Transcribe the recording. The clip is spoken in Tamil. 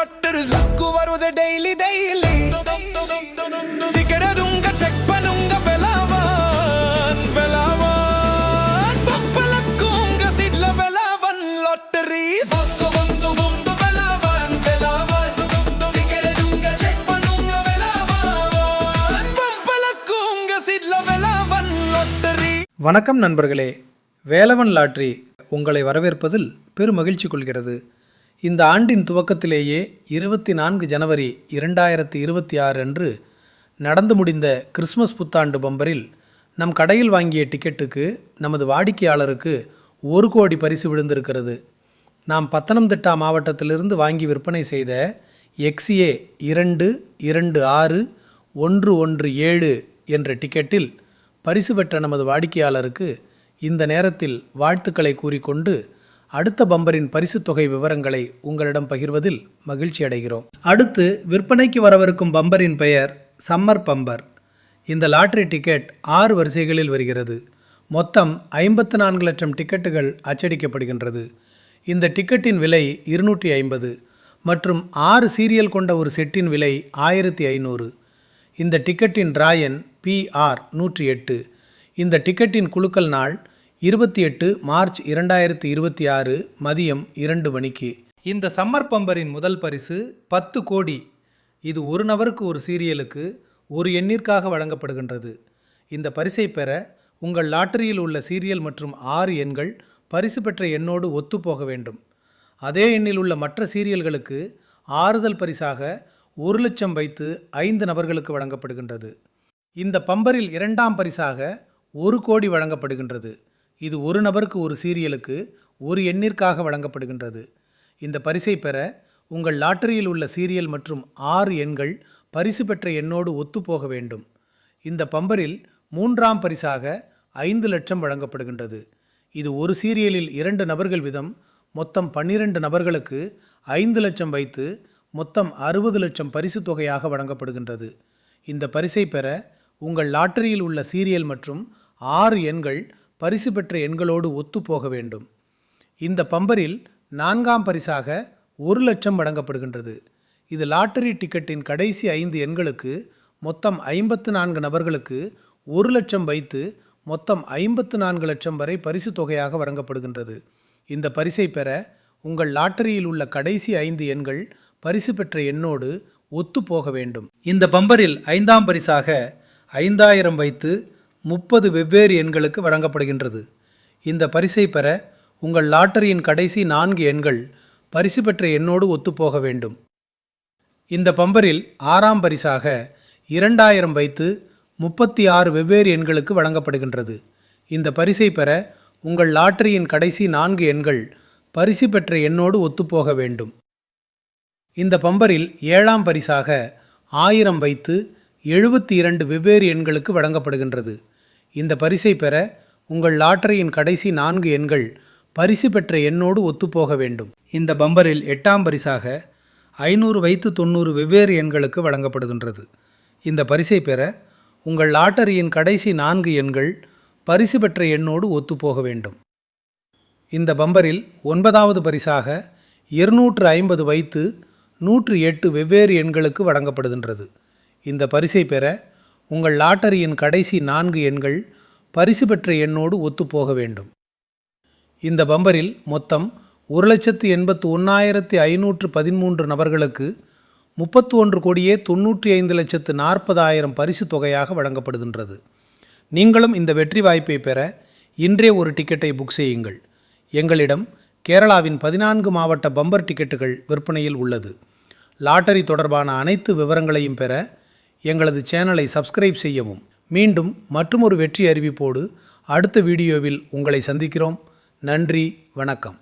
டாக்டர் லுக்கு வருது டெய்லி டெய்லி திகடதுங்க செக் பண்ணுங்க வெலாவான் வெலாவான். பப்பலக்குங்க சிட்ல வெலாவன் லாட்டரி வணக்கம் நண்பர்களே. வேலவன் லாட்ரி உங்களை வரவேற்பதில் பெரும் மகிழ்ச்சி கொள்கிறது. இந்த ஆண்டின் துவக்கத்திலேயே இருபத்தி நான்கு ஜனவரி இரண்டாயிரத்தி இருபத்தி ஆறு அன்று நடந்து முடிந்த கிறிஸ்மஸ் புத்தாண்டு பம்பரில் நம் கடையில் வாங்கிய டிக்கெட்டுக்கு நமது வாடிக்கையாளருக்கு ஒரு கோடி பரிசு விழுந்திருக்கிறது. நாம் பத்தனம்திட்டா மாவட்டத்திலிருந்து வாங்கி விற்பனை செய்த எக்ஸ்ஏ இரண்டு இரண்டு ஆறு ஒன்று ஒன்று ஏழு என்ற டிக்கெட்டில் பரிசு பெற்ற நமது வாடிக்கையாளருக்கு இந்த நேரத்தில் வாழ்த்துக்களை கூறிக்கொண்டு அடுத்த பம்பரின் பரிசுத் தொகை விவரங்களை உங்களிடம் பகிர்வதில் மகிழ்ச்சி அடைகிறோம். அடுத்து விற்பனைக்கு வரவிருக்கும் பம்பரின் பெயர் சம்மர் பம்பர். இந்த லாட்ரி டிக்கெட் ஆறு வரிசைகளில் வருகிறது. மொத்தம் ஐம்பத்து நான்கு லட்சம் டிக்கெட்டுகள் அச்சடிக்கப்படுகின்றது. இந்த டிக்கெட்டின் விலை இருநூற்றி ஐம்பது மற்றும் ஆறு சீரியல் கொண்ட ஒரு செட்டின் விலை ஆயிரத்தி ஐநூறு. இந்த டிக்கெட்டின் டிராயன் பிஆர் நூற்றி எட்டு. இந்த டிக்கெட்டின் குலுக்கல் நாள் இருபத்தி எட்டு மார்ச் இரண்டாயிரத்தி இருபத்தி ஆறு மதியம் இரண்டு மணிக்கு. இந்த சம்மர் பம்பரின் முதல் பரிசு பத்து கோடி. இது ஒரு நபருக்கு ஒரு சீரியலுக்கு ஒரு எண்ணிற்காக வழங்கப்படுகின்றது. இந்த பரிசை பெற உங்கள் லாட்டரியில் உள்ள சீரியல் மற்றும் ஆறு எண்கள் பரிசு பெற்ற எண்ணோடு ஒத்துப்போக வேண்டும். அதே எண்ணில் உள்ள மற்ற சீரியல்களுக்கு ஆறுதல் பரிசாக ஒரு லட்சம் வைத்து ஐந்து நபர்களுக்கு வழங்கப்படுகின்றது. இந்த பம்பரில் இரண்டாம் பரிசாக ஒரு கோடி வழங்கப்படுகின்றது. இது ஒரு நபருக்கு ஒரு சீரியலுக்கு ஒரு எண்ணிற்காக வழங்கப்படுகின்றது. இந்த பரிசை பெற உங்கள் லாட்டரியில் உள்ள சீரியல் மற்றும் ஆறு எண்கள் பரிசு பெற்ற எண்ணோடு ஒத்துப்போக வேண்டும். இந்த பம்பரில் மூன்றாம் பரிசாக ஐந்து லட்சம் வழங்கப்படுகின்றது. இது ஒரு சீரியலில் இரண்டு நபர்கள் விதம் மொத்தம் பன்னிரண்டு நபர்களுக்கு ஐந்து லட்சம் வைத்து மொத்தம் அறுபது லட்சம் பரிசு தொகையாக வழங்கப்படுகின்றது. இந்த பரிசை பெற உங்கள் லாட்டரியில் உள்ள சீரியல் மற்றும் ஆறு எண்கள் பரிசு பெற்ற எண்களோடு ஒத்துப்போக வேண்டும். இந்த பம்பரில் நான்காம் பரிசாக ஒரு லட்சம் வழங்கப்படுகின்றது. இது லாட்டரி டிக்கெட்டின் கடைசி ஐந்து எண்களுக்கு மொத்தம் ஐம்பத்து நான்கு நபர்களுக்கு ஒரு லட்சம் வைத்து மொத்தம் ஐம்பத்து நான்கு லட்சம் வரை பரிசு தொகையாக வழங்கப்படுகின்றது. இந்த பரிசை பெற உங்கள் லாட்டரியில் உள்ள கடைசி ஐந்து எண்கள் பரிசு பெற்ற எண்ணோடு ஒத்துப்போக வேண்டும். இந்த பம்பரில் ஐந்தாம் பரிசாக ஐந்தாயிரம் வைத்து முப்பது வெவ்வேறு எண்களுக்கு வழங்கப்படுகின்றது. இந்த பரிசை பெற உங்கள் லாட்டரியின் கடைசி நான்கு எண்கள் பரிசு பெற்ற எண்ணோடு ஒத்துப்போக வேண்டும். இந்த பம்பரில் ஆறாம் பரிசாக இரண்டாயிரம் வைத்து முப்பத்தி ஆறு வெவ்வேறு எண்களுக்கு வழங்கப்படுகின்றது. இந்த பரிசை பெற உங்கள் லாட்டரியின் கடைசி நான்கு எண்கள் பரிசு பெற்ற எண்ணோடு ஒத்துப்போக வேண்டும். இந்த பம்பரில் ஏழாம் பரிசாக ஆயிரம் வைத்து எழுபத்தி இரண்டு வெவ்வேறு எண்களுக்கு வழங்கப்படுகின்றது. இந்த பரிசை பெற உங்கள் லாட்டரியின் கடைசி நான்கு எண்கள் பரிசு பெற்ற எண்ணோடு ஒத்துப்போக வேண்டும். இந்த பம்பரில் எட்டாம் பரிசாக ஐநூறு வைத்து தொண்ணூறு வெவ்வேறு எண்களுக்கு வழங்கப்படுகின்றது. இந்த பரிசை பெற உங்கள் லாட்டரியின் கடைசி நான்கு எண்கள் பரிசு பெற்ற எண்ணோடு ஒத்துப்போக வேண்டும். இந்த பம்பரில் ஒன்பதாவது பரிசாக இருநூற்று ஐம்பது வைத்து நூற்று எட்டு வெவ்வேறு எண்களுக்கு வழங்கப்படுகின்றது. இந்த பரிசை பெற உங்கள் லாட்டரியின் கடைசி நான்கு எண்கள் பரிசு பெற்ற எண்ணோடு ஒத்துப்போக வேண்டும். இந்த பம்பரில் மொத்தம் ஒரு லட்சத்து எண்பத்து ஒன்றாயிரத்தி ஐநூற்று பதிமூன்று நபர்களுக்கு முப்பத்து ஒன்று கோடியே தொண்ணூற்றி ஐந்து லட்சத்து நாற்பதாயிரம் பரிசு தொகையாக வழங்கப்படுகின்றது. நீங்களும் இந்த வெற்றி வாய்ப்பை பெற இன்றே ஒரு டிக்கெட்டை புக் செய்யுங்கள். எங்களிடம் கேரளாவின் பதினான்கு மாவட்ட பம்பர் டிக்கெட்டுகள் விற்பனையில் உள்ளது. லாட்டரி தொடர்பான அனைத்து விவரங்களையும் பெற எங்களது சேனலை சப்ஸ்கிரைப் செய்யவும். மீண்டும் மற்றுமொரு வெற்றி அறிவிப்போடு அடுத்த வீடியோவில் உங்களை சந்திக்கிறோம். நன்றி வணக்கம்.